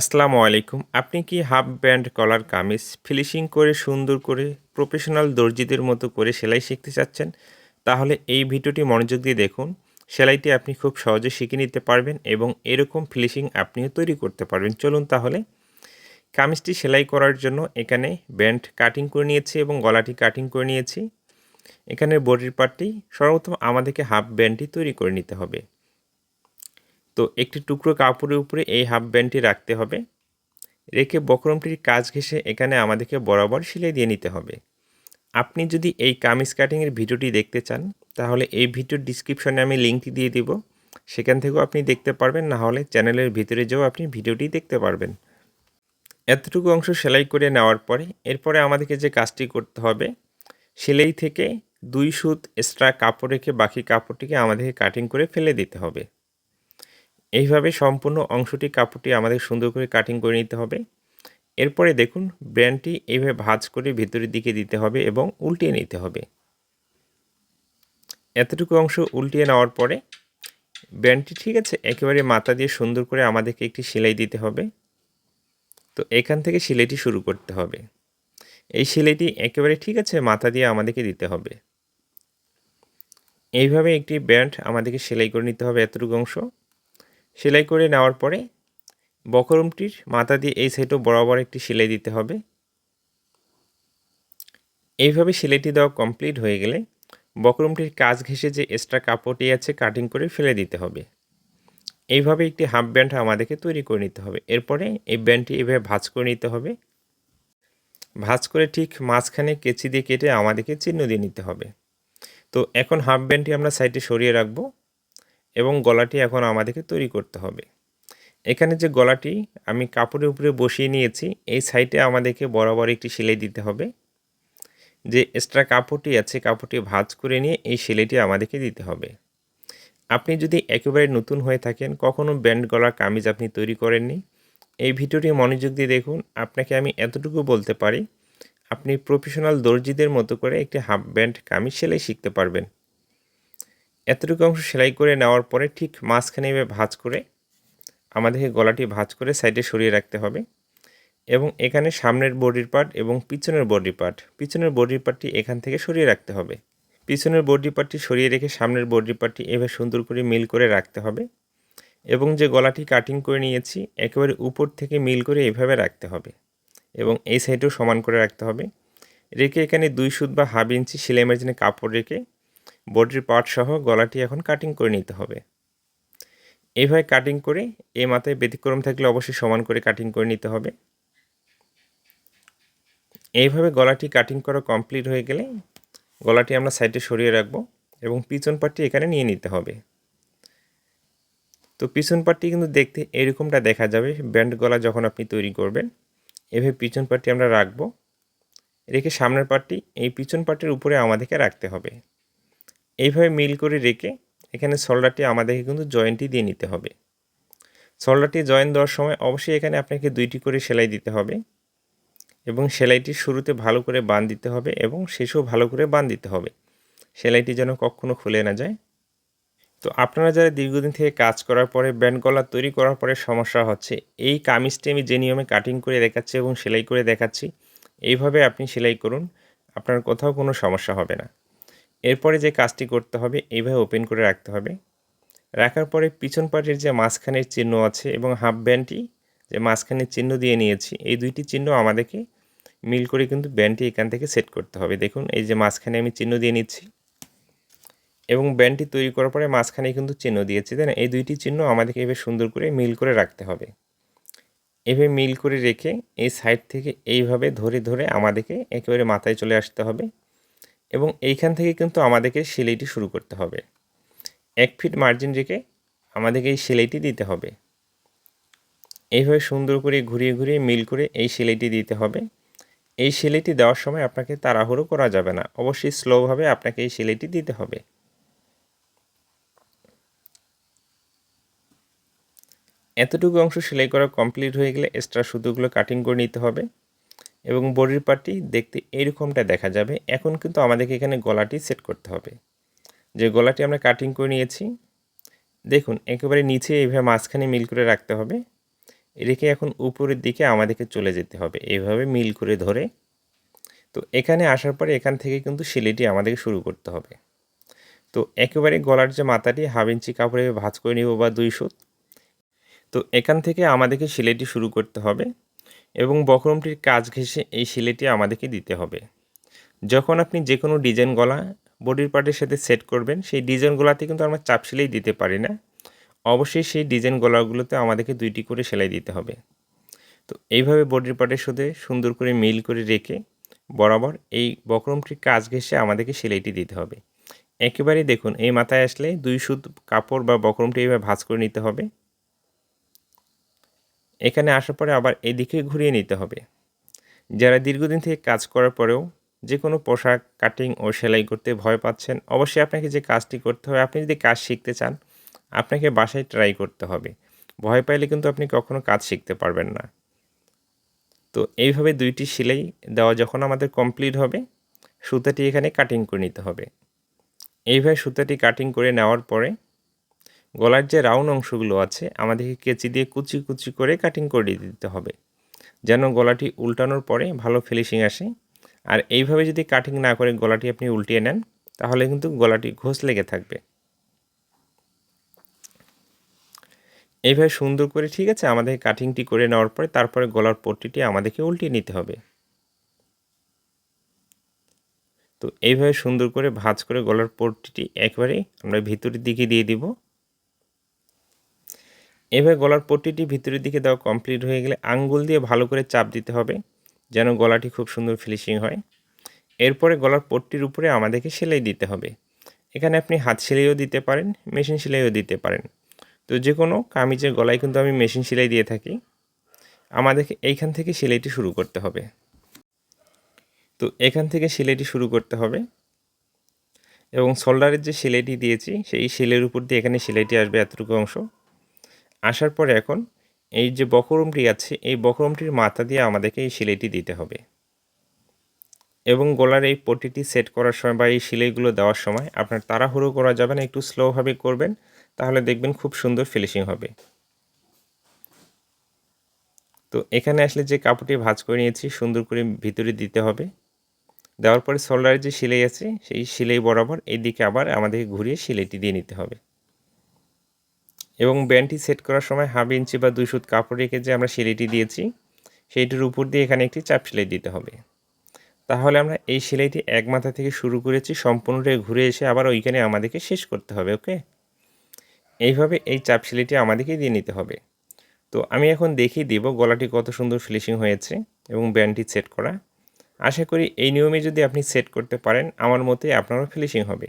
আসসালামু আলাইকুম। আপনি কি half band collar kameez finishing করে সুন্দর করে প্রফেশনাল দর্জিদের মতো করে সেলাই শিখতে চাচ্ছেন? তাহলে এই ভিডিওটি মনোযোগ দিয়ে দেখুন। সেলাইটি আপনি খুব সহজে শিখে নিতে পারবেন এবং এরকম ফিনিশিং আপনিও তৈরি করতে পারবেন। চলুন তাহলে। কামিজটি সেলাই করার জন্য এখানে ব্যান্ড কাটিং করে নিয়েছি এবং গলাটি কাটিং করে নিয়েছি। এখানে বডির পার্টটি সর্বপ্রথম আমাদেরকে হাফ ব্যান্ডটি তৈরি করে নিতে হবে। তো একটি টুকরো কাপড়ের উপরে এই হাফ ব্যান্ডটি রাখতে হবে। রেখে বক্রমটির কাজ ঘেঁষে এখানে আমাদেরকে বরাবর সিলাই দিয়ে নিতে হবে। আপনি যদি এই কামিজ কাটিংয়ের ভিডিওটি দেখতে চান, তাহলে এই ভিডিওর ডিসক্রিপশনে আমি লিঙ্কটি দিয়ে দিব। সেখান থেকেও আপনি দেখতে পারবেন, না হলে চ্যানেলের ভিতরে যেও আপনি ভিডিওটি দেখতে পারবেন। এতটুকু অংশ সেলাই করে নেওয়ার পরে, এরপরে আমাদেরকে যে কাজটি করতে হবে, সেলাই থেকে দুই সুত এক্সট্রা কাপড় রেখে বাকি কাপড়টিকে আমাদেরকে কাটিং করে ফেলে দিতে হবে। এইভাবে সম্পূর্ণ অংশটি কাপড়টি আমাদের সুন্দর করে কাটিং করে নিতে হবে। এরপরে দেখুন ব্র্যান্ডটি এইভাবে ভাজ করে ভিতরের দিকে দিতে হবে এবং উল্টিয়ে নিতে হবে। এতটুকু অংশ উল্টিয়ে নেওয়ার পরে ব্র্যান্ডটি ঠিক আছে, একেবারে মাথা দিয়ে সুন্দর করে আমাদেরকে একটি সেলাই দিতে হবে। তো এখান থেকে সেলাইটি শুরু করতে হবে। এই সেলাইটি একেবারে ঠিক আছে, মাথা দিয়ে আমাদেরকে দিতে হবে। এইভাবে একটি ব্যান্ড আমাদেরকে সেলাই করে নিতে হবে এতটুকু অংশ। সেলাই করে নেওয়ার পরে বকরমটির মাথা দিয়ে এই সাইডও বরাবর একটি সেলাই দিতে হবে। এইভাবে সেলাইটি দেওয়া কমপ্লিট হয়ে গেলে বকরমটির কাজ ঘেঁষে যে এক্সট্রা কাপড়টি আছে কাটিং করে ফেলে দিতে হবে। এইভাবে একটি হাফ ব্যান্ড আমাদেরকে তৈরি করে নিতে হবে। এরপরে এই ব্যান্ডটি এভাবে ভাঁজ করে নিতে হবে। ভাঁজ করে ঠিক মাঝখানে কেচি দিয়ে কেটে আমাদেরকে চিহ্ন দিয়ে নিতে হবে। তো এখন হাফ ব্যান্ডটি আমরা সাইডে সরিয়ে রাখব। এবং গলাটি এখন আমাদেরকে তৈরি করতে হবে। এখানে যে গলাটি আমি কাপড়ের উপরে বসিয়ে নিয়েছি, এই সাইডে আমাদেরকে বরাবর একটি সেলাই দিতে হবে। যে এক্সট্রা কাপড়টি আছে, কাপড়টি ভাঁজ করে নিয়ে এই সেলাইটি আমাদেরকে দিতে হবে। আপনি যদি একেবারে নতুন হয়ে থাকেন কখনও ব্যান্ড গলার কামিজ আপনি তৈরি করেননি, এই ভিডিওটি মনোযোগ দিয়ে দেখুন। আপনাকে আমি এতটুকু বলতে পারি, আপনি প্রফেশনাল দর্জিদের মতো করে একটি হাফ ব্যান্ড কামিজ সেলাই শিখতে পারবেন। এতটুকু অংশ সেলাই করে নেওয়ার পরে ঠিক মাঝখানে এভাবে ভাঁজ করে আমাদেরকে গলাটি ভাঁজ করে সাইডে সরিয়ে রাখতে হবে এবং এখানে সামনের বডির পার্ট এবং পিছনের বডি পার্ট পিছনের বডির পার্টটি এখান থেকে সরিয়ে রাখতে হবে। পিছনের বডি পার্টটি সরিয়ে রেখে সামনের বডি পার্টটি এভাবে সুন্দর করে মিল করে রাখতে হবে এবং যে গলাটি কাটিং করে নিয়েছি, একেবারে উপর থেকে মিল করে এভাবে রাখতে হবে এবং এই সাইডেও সমান করে রাখতে হবে। রেখে এখানে দুই সুত বা হাফ ইঞ্চি সেলাই মেশিনে কাপড় রেখে বডির পার্ট সহ গলাটি এখন কাটিং করে নিতে হবে। এইভাবে কাটিং করে এই মাথায় ব্যতিক্রম থাকলে অবশ্যই সমান করে কাটিং করে নিতে হবে। এইভাবে গলাটি কাটিং করা কমপ্লিট হয়ে গেলে গলাটি আমরা সাইডে সরিয়ে রাখব এবং পিছন পাটটি এখানে নিয়ে নিতে হবে। তো পিছন পাটটি কিন্তু দেখতে এরকমটা দেখা যাবে ব্যান্ড গলা যখন আপনি তৈরি করবেন, এভাবে পিছন পাটটি আমরা রাখব। রেখে সামনের পাটটি এই পিছন পাটির উপরে আমাদেরকে রাখতে হবে। এইভাবে মিল করে রেখে এখানে সোল্ডারটি আমাদেরকে কিন্তু জয়েন্টই দিয়ে নিতে হবে। সোল্ডারটি জয়েন দেওয়ার সময় অবশ্যই এখানে আপনাকে দুইটি করে সেলাই দিতে হবে এবং সেলাইটি শুরুতে ভালো করে বান দিতে হবে এবং শেষেও ভালো করে বান দিতে হবে। সেলাইটি যেন কখনো খুলে না যায়। তো আপনারা যারা দীর্ঘদিন থেকে কাজ করার পরে ব্যান্ড গলা তৈরি করার পরে সমস্যা হচ্ছে, এই কামিজটি আমি যে নিয়মে কাটিং করে দেখাচ্ছি এবং সেলাই করে দেখাচ্ছি, এইভাবে আপনি সেলাই করুন, আপনার কোথাও কোনো সমস্যা হবে না। এরপরে যে কাজটি করতে হবে, এইভাবে ওপেন করে রাখতে হবে। রাখার পরে পিছন পাটের যে মাঝখানের চিহ্ন আছে এবং হাফ ব্যান্ডটি যে মাঝখানের চিহ্ন দিয়ে নিয়েছি, এই দুইটি চিহ্ন আমাদেরকে মিল করে কিন্তু ব্যান্ডটি এখান থেকে সেট করতে হবে। দেখুন, এই যে মাঝখানে আমি চিহ্ন দিয়ে নিচ্ছি এবং ব্যান্ডটি তৈরি করার পরে মাঝখানে কিন্তু চিহ্ন দিয়েছি। তাই না? এই দুইটি চিহ্ন আমাদেরকে এভাবে সুন্দর করে মিল করে রাখতে হবে। এভাবে মিল করে রেখে এই সাইড থেকে এইভাবে ধরে ধরে আমাদেরকে একেবারে মাথায় চলে আসতে হবে। এবং এইখান থেকে কিন্তু আমাদেরকে সেলাইটি শুরু করতে হবে। এক ফিট মার্জিন রেখে আমাদেরকে এই সেলাইটি দিতে হবে। এইভাবে সুন্দর করে ঘুরিয়ে ঘুরিয়ে মিল করে এই সেলাইটি দিতে হবে। এই সেলাইটি দেওয়ার সময় আপনাকে তাড়াহুড়ো করা যাবে না। অবশ্যই স্লোভাবে আপনাকে এই সেলাইটি দিতে হবে। এতটুকু অংশ সেলাই করা কমপ্লিট হয়ে গেলে এক্সট্রা সুতোগুলো কাটিং করে নিতে হবে। এবং বডির পার্টটি দেখতে এইরকমটা দেখা যাবে। এখন কিন্তু আমাদেরকে এখানে গলাটি সেট করতে হবে। যে গলাটি আমরা কাটিং করে নিয়েছি, দেখুন, একেবারে নিচে এইভাবে মাঝখানে মিল করে রাখতে হবে। রেখে এখন উপরের দিকে আমাদেরকে চলে যেতে হবে, এইভাবে মিল করে ধরে। তো এখানে আসার পরে এখান থেকে কিন্তু সেলাইটি আমাদেরকে শুরু করতে হবে। তো একেবারে গলার যে মাথাটি হাফ ইঞ্চি কাপড়ে ভাঁজ করে নিব বা দুই সুত। তো এখান থেকে আমাদেরকে সেলাইটি শুরু করতে হবে। এবং বক্রমটির কাজ ঘেঁষে এই সেলাইটি আমাদেরকে দিতে হবে। যখন আপনি যে কোনো ডিজাইন গলা বডির পার্টের সাথে সেট করবেন, সেই ডিজাইন গলাতে কিন্তু আমরা চাপ সেলাই দিতে পারি না। অবশ্যই সেই ডিজাইন গলাগুলোতে আমাদেরকে দুইটি করে সেলাই দিতে হবে। তো এইভাবে বডির পার্টের সাথে সুন্দর করে মিল করে রেখে বরাবর এই বক্রমটির কাজ ঘেঁষে আমাদেরকে সেলাইটি দিতে হবে। একেবারেই দেখুন, এই মাথায় আসলে দুই সুত কাপড় বা বক্রমটি এইভাবে ভাঁজ করে নিতে হবে। এখানে আসার পরে আবার এদিকে ঘুরিয়ে নিতে হবে। যারা দীর্ঘদিন থেকে কাজ করার পরেও যে কোনো পোশাক, কাটিং ও সেলাই করতে ভয় পাচ্ছেন, অবশ্যই আপনাকে যে কাজটি করতে হবে, আপনি যদি কাজ শিখতে চান, আপনাকে বাসায় ট্রাই করতে হবে। ভয় পাইলে কিন্তু আপনি কখনো কাজ শিখতে পারবেন না। তো এইভাবে দুইটি সেলাই দেওয়া যখন আমাদের কমপ্লিট হবে, সুতাটি এখানে কাটিং করে নিতে হবে। এইভাবে সুতাটি কাটিং করে নেওয়ার পরে গলার যে রাউন্ড অংশগুলো আছে, আমাদেরকে কেচি দিয়ে কুচি কুচি করে কাটিং করে দিতে হবে। যেন গলাটি উল্টানোর পরে ভালো ফিনিশিং আসে। আর এইভাবে যদি কাটিং না করে গলাটি আপনি উল্টিয়ে নেন, তাহলে কিন্তু গলাটি ঘোষ লেগে থাকবে। এইভাবে সুন্দর করে ঠিক আছে, আমাদের কাটিংটি করে নেওয়ার পরে তারপরে গলার পট্টিটি আমাদেরকে উল্টিয়ে নিতে হবে। তো এইভাবে সুন্দর করে ভাঁজ করে গলার পট্টিটি একবারে আমরা ভিতরের দিকে দিয়ে দিব। এভাবে গলার পট্টিটি ভিতরের দিকে দেওয়া কমপ্লিট হয়ে গেলে আঙ্গুল দিয়ে ভালো করে চাপ দিতে হবে, যেন গলাটি খুব সুন্দর ফিনিশিং হয়। এরপরে গলার পট্টির উপরে আমাদেরকে সেলাই দিতে হবে। এখানে আপনি হাত সেলাইও দিতে পারেন মেশিন সেলাইও দিতে পারেন। তো যে কোনো কামিজের গলায় কিন্তু আমি মেশিন সেলাই দিয়ে থাকি। আমাদেরকে এইখান থেকে সেলাইটি শুরু করতে হবে। তো এখান থেকে সেলাইটি শুরু করতে হবে। এবং শোল্ডারের যে সেলাইটি দিয়েছি, সেই সেলাইয়ের উপর দিয়ে এখানে সেলাইটি আসবে এতটুকু অংশ। আসার পরে এখন এই যে বকরমটি আছে, এই বকরমটির মাথা দিয়ে আমাদেরকে এই সেলাইটি দিতে হবে। এবং গলার এই পটিটি সেট করার সময় বা এই সেলাইগুলো দেওয়ার সময় আপনার তাড়াহুড়ো করা যাবে না, একটু স্লোভাবে করবেন, তাহলে দেখবেন খুব সুন্দর ফিনিশিং হবে। তো এখানে আসলে যে কাপড়টি ভাজ করে নিয়েছি, সুন্দর করে ভিতরে দিতে হবে। দেওয়ার পরে সোল্ডারের যে সেলাই আছে, সেই সেলাই বরাবর এই দিকে আবার আমাদেরকে ঘুরিয়ে সেলাইটি দিয়ে নিতে হবে। এবং ব্যান্ডটি সেট করার সময় হাফ ইঞ্চি বা দুই সুত কাপড় রেখে যে আমরা সেলাইটি দিয়েছি, সেইটির উপর দিয়ে এখানে একটি চাপ সেলাই দিতে হবে। তাহলে আমরা এই সেলাইটি এক মাথা থেকে শুরু করেছি সম্পূর্ণটাই ঘুরে এসে আবার ওইখানে আমাদেরকে শেষ করতে হবে, ওকে? এইভাবে এই চাপ সেলাইটি আমাদেরকে দিয়ে নিতে হবে। তো আমি এখন দেখিয়ে দিব গলাটি কত সুন্দর ফিনিশিং হয়েছে এবং ব্যান্ডটি সেট করা। আশা করি এই নিয়মে যদি আপনি সেট করতে পারেন, আমার মতে আপনারও ফিনিশিং হবে।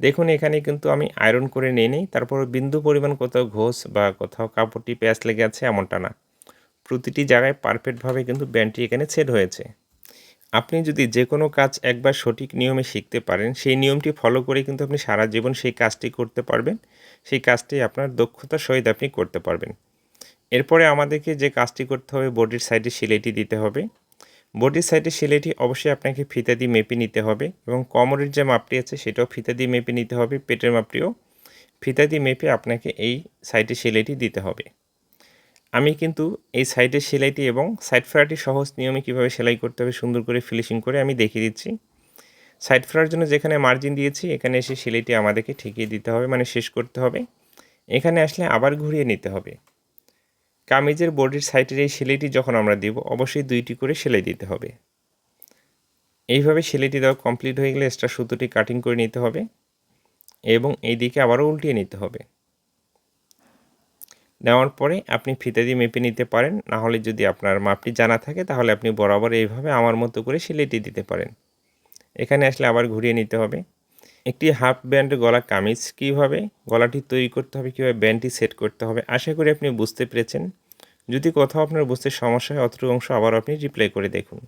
দেখুন, এখানে কিন্তু আমি আয়রন করে নিয়ে নিই। তারপর বিন্দু পরিমাণ কোথাও ঘোষ বা কোথাও কাপড়টি প্যাঁচ লেগে আছে এমনটা না। প্রতিটি জায়গায় পারফেক্টভাবে কিন্তু ব্যান্ডটি এখানে সেট হয়েছে। আপনি যদি যে কোনো কাজ একবার সঠিক নিয়মে শিখতে পারেন, সেই নিয়মটি ফলো করে কিন্তু আপনি সারা জীবন সেই কাজটি করতে পারবেন। সেই কাজটি আপনার দক্ষতার সহিত আপনি করতে পারবেন। এরপরে আমাদেরকে যে কাজটি করতে হবে বডির সাইডে সিলাইটি দিতে হবে। বডির সাইডে সেলাইটি অবশ্যই আপনাকে ফিতা দিয়ে মেপে নিতে হবে এবং কোমরের যে মাপটি আছে সেটাও ফিতা দিয়ে মেপে নিতে হবে, পেটের মাপটিও ফিতা দিয়ে মেপে আপনাকে এই সাইডে সেলাইটি দিতে হবে। আমি কিন্তু এই সাইডের সেলাইটি এবং সাইড ফ্রাটি সহজ নিয়মে কীভাবে সেলাই করতে হবে সুন্দর করে ফিনিশিং করে আমি দেখিয়ে দিচ্ছি। সাইড ফ্রার জন্য যেখানে মার্জিন দিয়েছি, এখানে এসে সেলাইটি আমাদেরকে ঠেকিয়ে দিতে হবে মানে শেষ করতে হবে। এখানে আসলে আবার ঘুরিয়ে নিতে হবে। কামিজের বডির সাইডের এই সেলাইটি যখন আমরা দিব, অবশ্যই দুইটি করে সেলাই দিতে হবে। এইভাবে সেলাইটি দেওয়া কমপ্লিট হয়ে গেলে এক্সট্রা সুতোটি কাটিং করে নিতে হবে এবং এই দিকে আবারও উল্টিয়ে নিতে হবে। নেওয়ার পরে আপনি ফিতে দিয়ে মেপে নিতে পারেন, না হলে যদি আপনার মাপটি জানা থাকে তাহলে আপনি বরাবর এইভাবে আমার মতো করে সেলাইটি দিতে পারেন। এখানে আসলে আবার ঘুরিয়ে নিতে হবে। একটি হাফ ব্যান্ড গলা কামিজ কীভাবে গলাটি তৈরি করতে হবে, কীভাবে ব্যান্ডটি সেট করতে হবে, আশা করি আপনি বুঝতে পেরেছেন। যদি কোথাও আপনার বুঝতে সমস্যা হয় অতটুকু অংশ আবার আপনি রিপ্লাই করে দেখুন।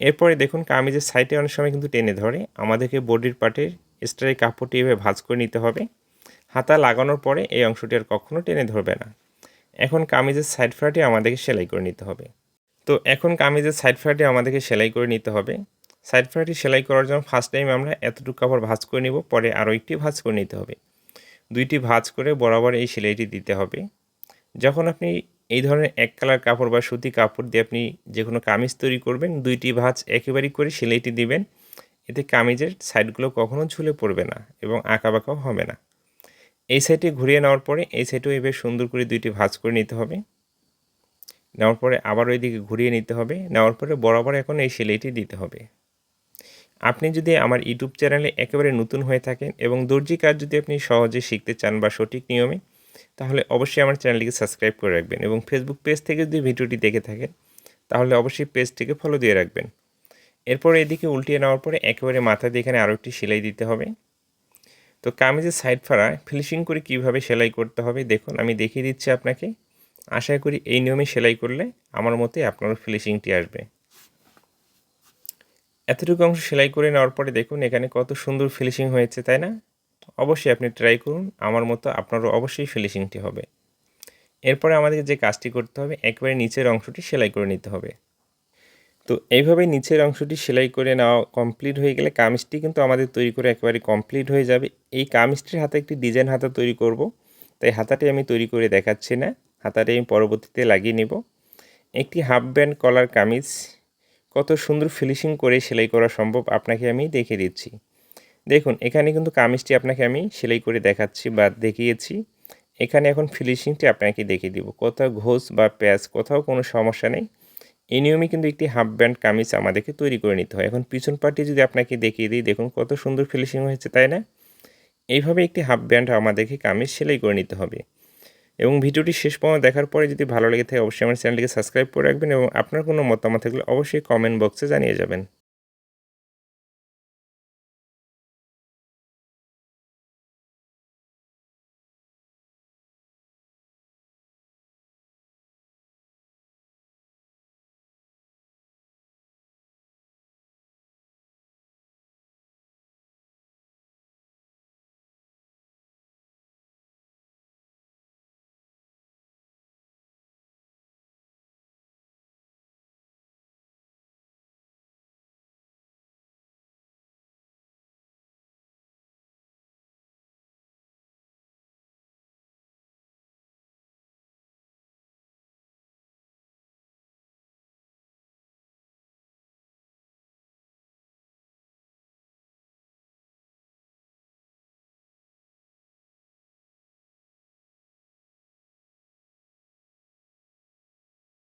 এরপরে দেখুন, কামিজের সাইডে অনেক সময় কিন্তু টেনে ধরে। আমাদেরকে বডির পার্টের এক্সট্রা কাপড়টি এভাবে ভাঁজ করে নিতে হবে। হাতা লাগানোর পরে এই অংশটি আর কখনও টেনে ধরবে না। এখন কামিজের সাইড ফ্রাটি আমাদেরকে সেলাই করে নিতে হবে। তো এখন কামিজের সাইড ফ্রাটি আমাদেরকে সেলাই করে নিতে হবে। সাইড ফ্রাটি সেলাই করার জন্য ফার্স্ট টাইম আমরা এতটুকু কাপড় ভাঁজ করে নিব, পরে আরও একটি ভাঁজ করে নিতে হবে। দুইটি ভাঁজ করে বরাবর এই সেলাইটি দিতে হবে। যখন আপনি এই ধরনের এক কালার কাপড় বা সুতি কাপড় দিয়ে আপনি যে কোনো কামিজ তৈরি করবেন, দুইটি ভাঁজ একেবারেই করে সেলাইটি দিবেন। এতে কামিজের সাইডগুলো কখনো ঝুলে পড়বে না এবং আঁকাবাঁকাও হবে না। এই সাইডে ঘুরিয়ে নেওয়ার পরে এই সাইডেও এভাবে সুন্দর করে দুইটি ভাঁজ করে নিতে হবে। নেওয়ার পরে আবার ওইদিকে ঘুরিয়ে নিতে হবে। নেওয়ার পরে বরাবর এখন এই সেলাইটি দিতে হবে। আপনি যদি আমার ইউটিউব চ্যানেলে একেবারে নতুন হয়ে থাকেন এবং দর্জি কাজ যদি আপনি সহজে শিখতে চান বা সঠিক নিয়মে, তাহলে অবশ্যই আমার চ্যানেলটিকে সাবস্ক্রাইব করে রাখবেন এবং ফেসবুক পেজ থেকে যদি ভিডিওটি দেখে থাকেন, তাহলে অবশ্যই পেজটিকে ফলো দিয়ে রাখবেন। এরপর এদিকে উল্টিয়ে নেওয়ার পরে একেবারে মাথা দিয়ে এখানে আরও একটি সেলাই দিতে হবে। তো কামিজের সাইড ফাড়া ফিনিশিং করে কীভাবে সেলাই করতে হবে দেখুন, আমি দেখিয়ে দিচ্ছি আপনাকে। আশা করি এই নিয়মে সেলাই করলে আমার মতে আপনারও ফিনিশিংটি আসবে। এতটুকু অংশ সেলাই করে নেওয়ার পরে দেখুন এখানে কত সুন্দর ফিনিশিং হয়েছে, তাই না? অবশ্যই আপনি ট্রাই করুন, আমার মতো আপনারও অবশ্যই ফিনিশিংটি হবে। এরপরে আমাদের যে কাজটি করতে হবে, একবারে নিচের অংশটি সেলাই করে নিতে হবে। তো এইভাবে নিচের অংশটি সেলাই করে নেওয়া কমপ্লিট হয়ে গেলে কামিজটি কিন্তু আমাদের তৈরি করে একেবারে কমপ্লিট হয়ে যাবে। এই কামিজটির হাতে একটি ডিজাইন হাতা তৈরি করব, তাই হাতাটি আমি তৈরি করে দেখাচ্ছি না, হাতাটি আমি পরবর্তীতে লাগিয়ে নেব। একটি হাফ ব্যান্ড কলার কামিজ কত সুন্দর ফিনিশিং করে সেলাই করা সম্ভব আপনাকে আমি দেখিয়ে দিচ্ছি। দেখুন, এখানে কিন্তু কামিজটি আপনাকে আমি সেলাই করে দেখাচ্ছি বা দেখিয়েছি। এখানে এখন ফিনিশিংটি আপনাকে দেখিয়ে দিব। কোথাও ঘোষ বা প্যাচ, কোথাও কোনো সমস্যা নেই। এই নিয়মে কিন্তু একটি হাফ ব্যান্ড কামিজ আমাদেরকে তৈরি করে নিতে হয়। এখন পিছন পার্টি যদি আপনাকে দেখিয়ে দিই, দেখুন কত সুন্দর ফিনিশিং হয়েছে, তাই না? এইভাবে একটি হাফ ব্যান্ড আমাদেরকে কামিজ সেলাই করে নিতে হবে। এবং ভিডিওটি শেষ পর্যন্ত দেখার পরে যদি ভালো লেগে থাকে, অবশ্যই আমার চ্যানেলটিকে সাবস্ক্রাইব করে রাখবেন এবং আপনার কোনো মতামত থাকলে অবশ্যই কমেন্ট বক্সে জানিয়ে যাবেন।